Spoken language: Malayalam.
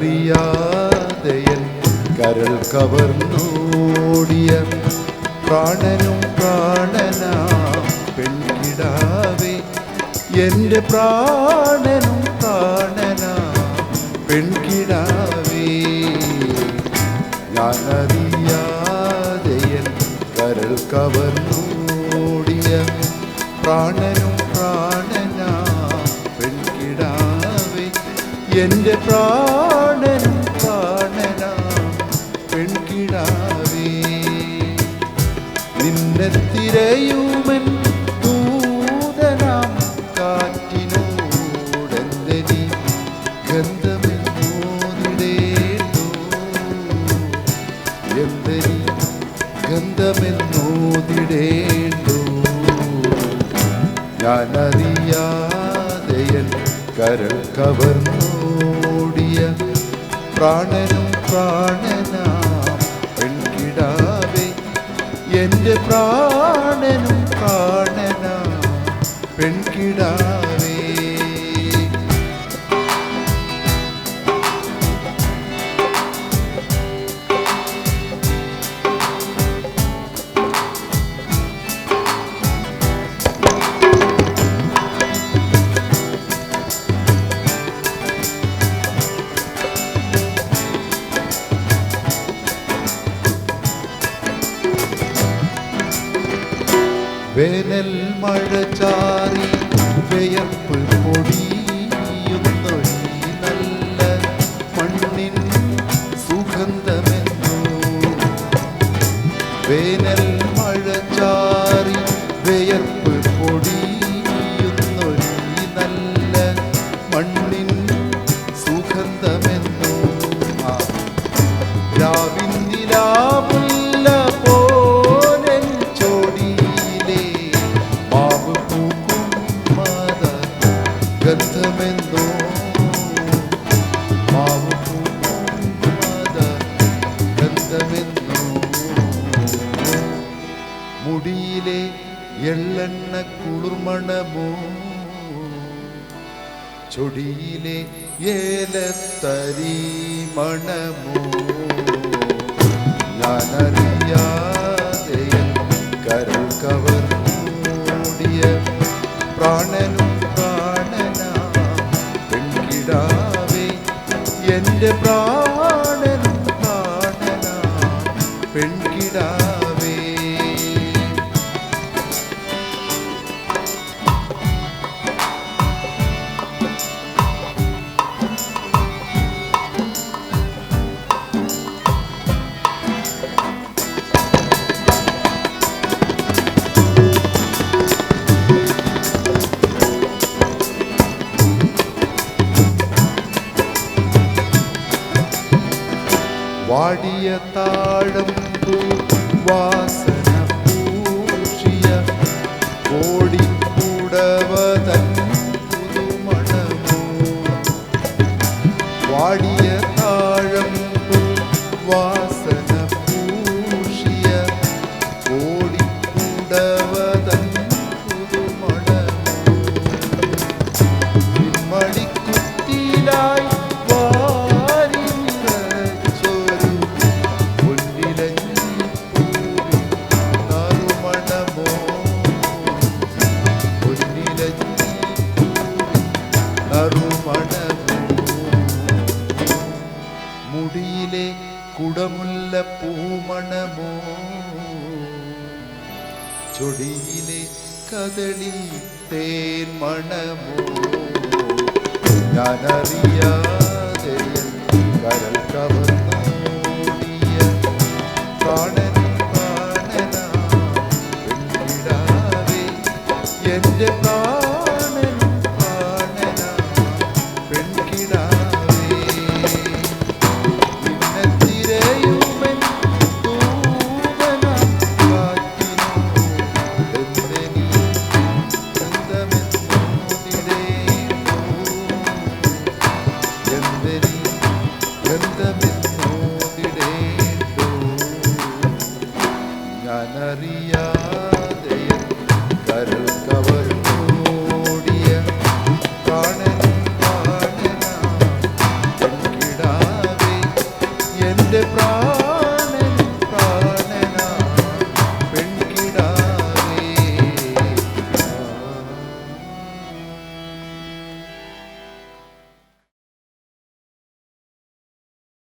ഞാനറിയാതെ കരൾ കവർന്നോടിയ പ്രാണനും പ്രാണനാ പെൺകിടാവേ. എന്റെ പ്രാണനും പ്രാണനാ. പെൺകിടാവേ ഞാനറിയാതെ എൻ കരൾ കവർന്നോടിയ പ്രാണനും പ്രാണനാ. പെൺകിടാവേ എന്റെ പ്രാണനും ഞാനറിയാതെ എൻ കരൾ കവർന്നോടിയ പ്രാണനും പ്രാണനാം പെൺകിടാവേ എന്റെ പ്രാണനും പ്രാണനാം പെൺകിടാവേ വേനൽ മഴ ചാറി വിയർപ്പ് പൊടിയുന്നൊഴി നല്ല മണ്ണിൻ സുഗന്ധമെന്നു മുടിയിലെ എള്ളെണ്ണ കുളിർമണമോ ചൊടിയിലെ ഏലത്തരി മണമോ ഞാനറിയാതെ എൻ കരൾ കവർന്നോടിയ പ്രാണനും പ്രാണനാ പെൺകിടാവേ എൻ്റെ പ്രാണനും പ്രാണനാ പെൺകിടാവേ വാടിയ താഴമ്പൂ വാസന കുടമുല്ല പൂമണമോ ചൊടിയിലെ കദളി തേൻ മണമോ ഞാനറിയാതെ എൻ കരൾ കവർന്നോടിയ പ്രാണനും പ്രാണനാ പെൺകിടാവേ എൻ്റെ പ്രാണനും